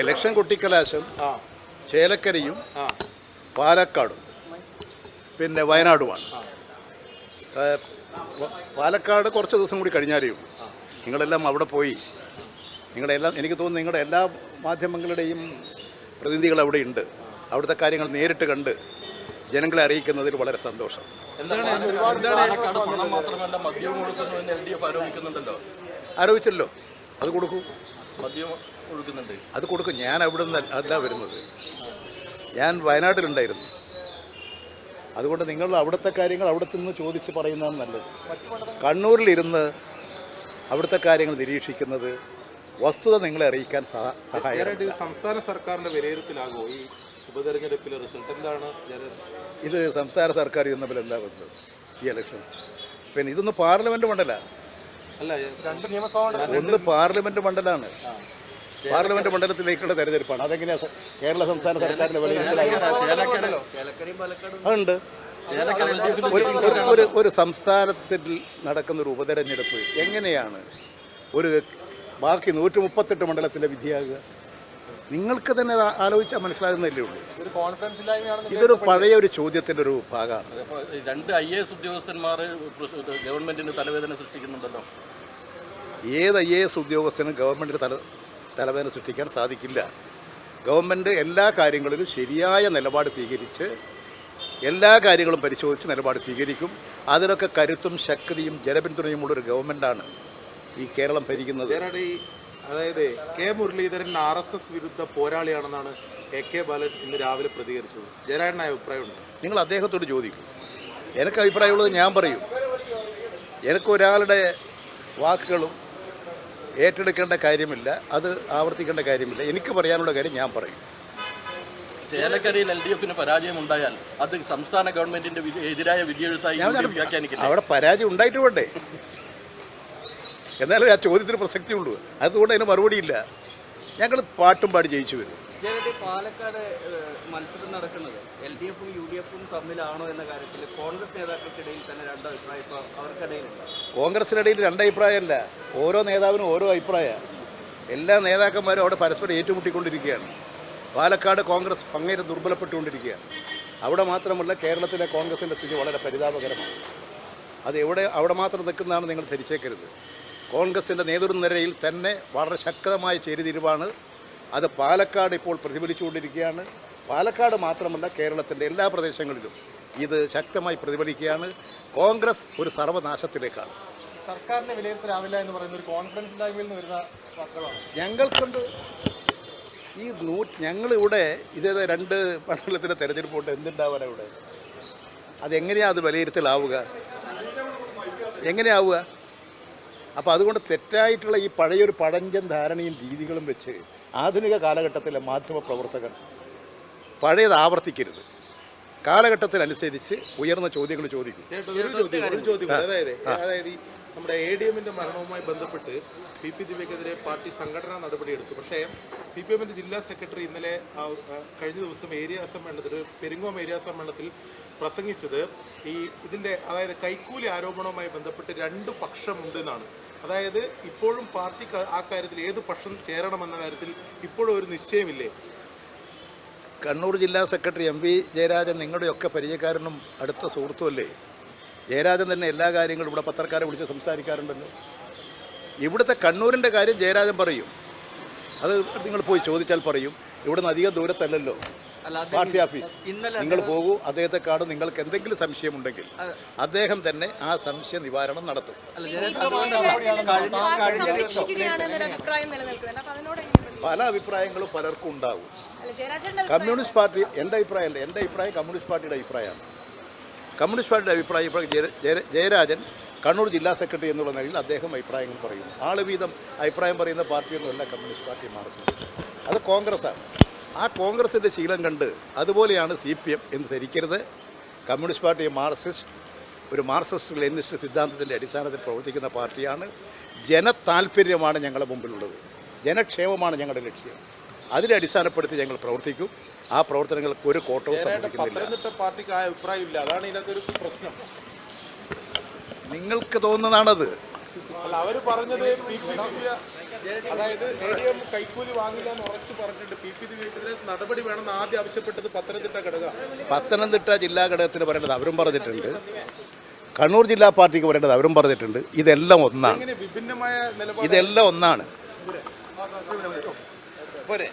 Election കൊട്ടിക്കലാശം ചേലക്കരയും പാലക്കാടും പിന്നെ വയനാടുമാണ്. പാലക്കാട് കുറച്ച് ദിവസം കൂടി കഴിഞ്ഞാലേ ഉള്ളൂ. നിങ്ങളെല്ലാം അവിടെ പോയി. നിങ്ങളെല്ലാം എനിക്ക് തോന്നുന്നു നിങ്ങളുടെ എല്ലാ മാധ്യമങ്ങളുടെയും പ്രതിനിധികൾ അവിടെ ഉണ്ട്. അവിടുത്തെ കാര്യങ്ങൾ നേരിട്ട് കണ്ട് ജനങ്ങളെ അറിയിക്കുന്നതിൽ വളരെ സന്തോഷം. ആലോചിച്ചല്ലോ അത് കൊടുക്കൂ. അത് കൊടുക്കും. ഞാൻ അവിടെ നിന്ന് അല്ല വരുന്നത്. ഞാൻ വയനാട്ടിലുണ്ടായിരുന്നു. അതുകൊണ്ട് നിങ്ങൾ അവിടുത്തെ കാര്യങ്ങൾ അവിടെ നിന്ന് ചോദിച്ച് പറയുന്നതാണ് നല്ലത്. കണ്ണൂരിലിരുന്ന് അവിടുത്തെ കാര്യങ്ങൾ നിരീക്ഷിക്കുന്നത് വസ്തുത നിങ്ങളെ അറിയിക്കാൻ സഹായം സംസ്ഥാന സർക്കാരിന്റെ വിലയിരുത്തലാകുമോ ഈ ഉപതെരഞ്ഞെടുപ്പിലെ റിസൾട്ട് എന്താണ്? ഇത് സംസ്ഥാന സർക്കാർ ചെയ്യുന്ന പോലെ എന്താ ബന്ധം ഈ ഇലക്ഷൻ പിന്നെ ഇതൊന്ന് പാർലമെന്റ് മണ്ഡല. അല്ല രണ്ട് നിയമസഭ ഒന്ന് പാർലമെന്റ് മണ്ഡലാണ്. പാർലമെന്റ് മണ്ഡലത്തിലേക്കുള്ള തെരഞ്ഞെടുപ്പാണ്. അതെങ്ങനെയാ കേരള സംസ്ഥാന സർക്കാരിന്റെ അതുണ്ട്. ഒരു ഒരു- സംസ്ഥാനത്തിൽ നടക്കുന്ന ഒരു ഉപതെരഞ്ഞെടുപ്പ് എങ്ങനെയാണ് ഒരു ബാക്കി നൂറ്റി മുപ്പത്തെട്ട് മണ്ഡലത്തിലെ വിധിയാകുക നിങ്ങൾക്ക് തന്നെ ആലോചിച്ചാൽ മനസ്സിലാകുന്നതല്ലേ ഉള്ളൂ. ഒരു ഇതൊരു പഴയ ഒരു ചോദ്യത്തിന്റെ ഒരു ഭാഗമാണ്. രണ്ട് ഐ എ എസ് ഉദ്യോഗസ്ഥന്മാർ ഗവൺമെന്റിന് തലവേദന സൃഷ്ടിക്കുന്നുണ്ടല്ലോ. ഏത് ഐ എ എസ് ഉദ്യോഗസ്ഥനും ഗവൺമെന്റിന് തല തലവേദന സൃഷ്ടിക്കാൻ സാധിക്കില്ല. ഗവൺമെന്റ് എല്ലാ കാര്യങ്ങളിലും ശരിയായ നിലപാട് സ്വീകരിച്ച് എല്ലാ കാര്യങ്ങളും പരിശോധിച്ച് നിലപാട് സ്വീകരിക്കും. അതിനൊക്കെ കരുത്തും ശക്തിയും ജനപിന്തുണയുമുള്ളൊരു ഗവൺമെന്റാണ് ഈ കേരളം ഭരിക്കുന്നത്. അതായത് K Muraleedharan R S S വിരുദ്ധ പോരാളിയാണെന്നാണ് എ കെ ബാലൻ ഇന്ന് രാവിലെ പ്രതികരിച്ചത്. ജയരാജന അഭിപ്രായമുണ്ട്? നിങ്ങൾ അദ്ദേഹത്തോട് ചോദിക്കും. എനിക്ക് അഭിപ്രായമുള്ളത് ഞാൻ പറയും. എനിക്ക് ഒരാളുടെ വാക്കുകളും ഏറ്റെടുക്കേണ്ട കാര്യമില്ല അത് ആവർത്തിക്കേണ്ട കാര്യമില്ല. എനിക്ക് പറയാനുള്ള കാര്യം ഞാൻ പറയും. ചേലക്കരയിൽ എൽ ഡി എഫിന് പരാജയം ഉണ്ടായാൽ അത് സംസ്ഥാന ഗവൺമെന്റിന്റെ എതിരായ വിധിയെഴുത്തായി അവിടെ പരാജയം ഉണ്ടായിട്ട് വേണ്ടേ എന്നാലേ ആ ചോദ്യത്തിന് പ്രസക്തിയുള്ളൂ അതുകൊണ്ട് അതിന് മറുപടിയില്ല ഞങ്ങൾ പാട്ടും പാടി ജയിച്ചു വരും. പാലക്കാട് മത്സരം നടക്കുന്നത്. എൽ ഡി എഫും യു ഡി എഫും തമ്മിലാണോ എന്ന കാര്യത്തിൽ കോൺഗ്രസ് നേതാക്കൾക്കിടയിൽ തന്നെ രണ്ട് അഭിപ്രായം കോൺഗ്രസിനിടയിൽ രണ്ട് അഭിപ്രായമല്ല ഓരോ നേതാവിനും ഓരോ അഭിപ്രായമാണ്. എല്ലാ നേതാക്കന്മാരും അവിടെ പരസ്പരം ഏറ്റുമുട്ടിക്കൊണ്ടിരിക്കുകയാണ്. പാലക്കാട് കോൺഗ്രസ് അങ്ങേരെ ദുർബലപ്പെട്ടുകൊണ്ടിരിക്കുകയാണ്. അവിടെ മാത്രമല്ല കേരളത്തിലെ കോൺഗ്രസിന്റെ സ്ഥിതി വളരെ പരിതാപകരമാണ്. അത് എവിടെ അവിടെ മാത്രം നിൽക്കുന്നതാണ് നിങ്ങൾ ധരിച്ചേക്കരുത്. കോൺഗ്രസിന്റെ നേതൃനിരയിൽ തന്നെ വളരെ ശക്തമായ ചേരിതിരിവാണ്. അത് പാലക്കാട് ഇപ്പോൾ പ്രതിഫലിച്ചുകൊണ്ടിരിക്കുകയാണ്. പാലക്കാട് മാത്രമല്ല കേരളത്തിന്റെ എല്ലാ പ്രദേശങ്ങളിലും ഇത് ശക്തമായി പ്രതിഫലിക്കുകയാണ്. കോൺഗ്രസ് ഒരു സർവനാശത്തിലേക്കാണ്. സർക്കാരിനെ വിലയിരുത്തലാവില്ല എന്ന് പറയുന്ന ഒരു കോൺഫറൻസ് ഇല്ലായ്മയിൽ നിന്ന് വരുന്ന ഞങ്ങൾക്കുണ്ട്. ഈ നൂ ഞങ്ങളിവിടെ ഇതേ രണ്ട് മണ്ഡലത്തിന്റെ തെരഞ്ഞെടുപ്പുണ്ട്. എന്തുണ്ടാവാൻ ഇവിടെ? അതെങ്ങനെയാണ് അത് വിലയിരുത്തലാവുക? എങ്ങനെയാവുക? അപ്പോൾ അതുകൊണ്ട് തെറ്റായിട്ടുള്ള ഈ പഴയൊരു പഴഞ്ചൻ ധാരണയും രീതികളും വെച്ച് ആധുനിക കാലഘട്ടത്തിലെ മാധ്യമ പ്രവർത്തകർ പഴയത് ആവർത്തിക്കരുത്. കാലഘട്ടത്തിനനുസരിച്ച് ഉയർന്ന ചോദ്യങ്ങൾ ചോദിക്കും. ഒരു ചോദ്യം ഒരു ചോദ്യം അതായത് അതായത് നമ്മുടെ എ ഡി എമ്മിന്റെ മരണവുമായി ബന്ധപ്പെട്ട് പി. പി. ദിവ്യക്കെതിരെ പാർട്ടി സംഘടനാ നടപടിയെടുത്തു പക്ഷേ സി പി എമ്മിന്റെ ജില്ലാ സെക്രട്ടറി ഇന്നലെ കഴിഞ്ഞ ദിവസം ഏരിയ സമ്മേളനത്തിൽ പെരിങ്ങോം ഏരിയ സമ്മേളനത്തിൽ പ്രസംഗിച്ചത് ഈ ഇതിന്റെ അതായത് കൈക്കൂലി ആരോപണവുമായി ബന്ധപ്പെട്ട് രണ്ട് പക്ഷമുണ്ട് എന്നാണ് അതായത് ഇപ്പോഴും പാർട്ടി ആ കാര്യത്തിൽ ഏത് പക്ഷം ചേരണമെന്ന കാര്യത്തിൽ ഇപ്പോഴും ഒരു നിശ്ചയമില്ലേ? കണ്ണൂർ ജില്ലാ സെക്രട്ടറി എം വി ജയരാജൻ നിങ്ങളുടെയൊക്കെ പരിചയക്കാരനും അടുത്ത സുഹൃത്തുമല്ലേ? ജയരാജൻ തന്നെ എല്ലാ കാര്യങ്ങളും ഇവിടെ പത്രക്കാരെ വിളിച്ച് സംസാരിക്കാറുണ്ടല്ലോ. ഇവിടുത്തെ കണ്ണൂരിന്റെ കാര്യം ജയരാജൻ പറയും. അത് നിങ്ങൾ പോയി ചോദിച്ചാൽ പറയും. ഇവിടുന്ന് അധികം ദൂരത്തല്ലല്ലോ. Party office. നിങ്ങൾ പോകൂ അദ്ദേഹത്തെ കാട് നിങ്ങൾക്ക് എന്തെങ്കിലും സംശയമുണ്ടെങ്കിൽ അദ്ദേഹം തന്നെ ആ സംശയ നിവാരണം നടത്തും പല അഭിപ്രായങ്ങളും പലർക്കും ഉണ്ടാവും. കമ്മ്യൂണിസ്റ്റ് പാർട്ടി എന്റെ അഭിപ്രായമല്ല എന്റെ അഭിപ്രായം കമ്മ്യൂണിസ്റ്റ് പാർട്ടിയുടെ അഭിപ്രായമാണ്. കമ്മ്യൂണിസ്റ്റ് പാർട്ടിയുടെ അഭിപ്രായം ഇപ്പോൾ ജയരാജൻ കണ്ണൂർ ജില്ലാ സെക്രട്ടറി എന്നുള്ള നിലയിൽ അദ്ദേഹം അഭിപ്രായങ്ങൾ പറയുന്നു. ആൾ വീതം അഭിപ്രായം പറയുന്ന പാർട്ടിയൊന്നുമല്ല കമ്മ്യൂണിസ്റ്റ് പാർട്ടി മാർക്സിസ്റ്റ്. അത് കോൺഗ്രസ്സാണ്. ആ കോൺഗ്രസിന്റെ ശീലം കണ്ട് അതുപോലെയാണ് സി പി എം എന്ന് ധരിക്കരുത്. കമ്മ്യൂണിസ്റ്റ് പാർട്ടി മാർക്സിസ്റ്റ് ഒരു മാർക്സിസ്റ്റ് ലെനിസ്റ്റ് സിദ്ധാന്തത്തിന്റെ അടിസ്ഥാനത്തിൽ പ്രവർത്തിക്കുന്ന പാർട്ടിയാണ്. ജനതാൽപര്യമാണ് ഞങ്ങളുടെ മുമ്പിലുള്ളത്. ജനക്ഷേമമാണ് ഞങ്ങളുടെ ലക്ഷ്യം. അതിനെ അടിസ്ഥാനപ്പെടുത്തി ഞങ്ങൾ പ്രവർത്തിക്കും. ആ പ്രവർത്തനങ്ങൾക്ക് ഒരു കോട്ടവും പത്തനംതിട്ട പാർട്ടിക്ക് ആ അഭിപ്രായമില്ല. അതാണ് ഇതിനകത്തൊരു പ്രശ്നം. നിങ്ങൾക്ക് തോന്നുന്നതാണത്. അല്ല അവർ പറഞ്ഞത് പി പി ദിവ്യ അതായത് എ ഡി എം കൈക്കൂലി വാങ്ങില്ല എന്ന് ഉറച്ചു പറഞ്ഞിട്ട് പി പി ദിവ്യക്കെതിരെ നടപടി വേണമെന്ന് ആദ്യം ആവശ്യപ്പെട്ടത് പത്തനംതിട്ട ഘടക. പത്തനംതിട്ട ജില്ലാ ഘടകത്തിന് പറയേണ്ടത് അവരും പറഞ്ഞിട്ടുണ്ട്. കണ്ണൂർ ജില്ലാ പാർട്ടിക്ക് പറയേണ്ടത് അവരും പറഞ്ഞിട്ടുണ്ട്. ഇതെല്ലാം ഒന്നാണ്. വിഭിന്നമായ ഇതെല്ലാം ഒന്നാണ്. പോരെ.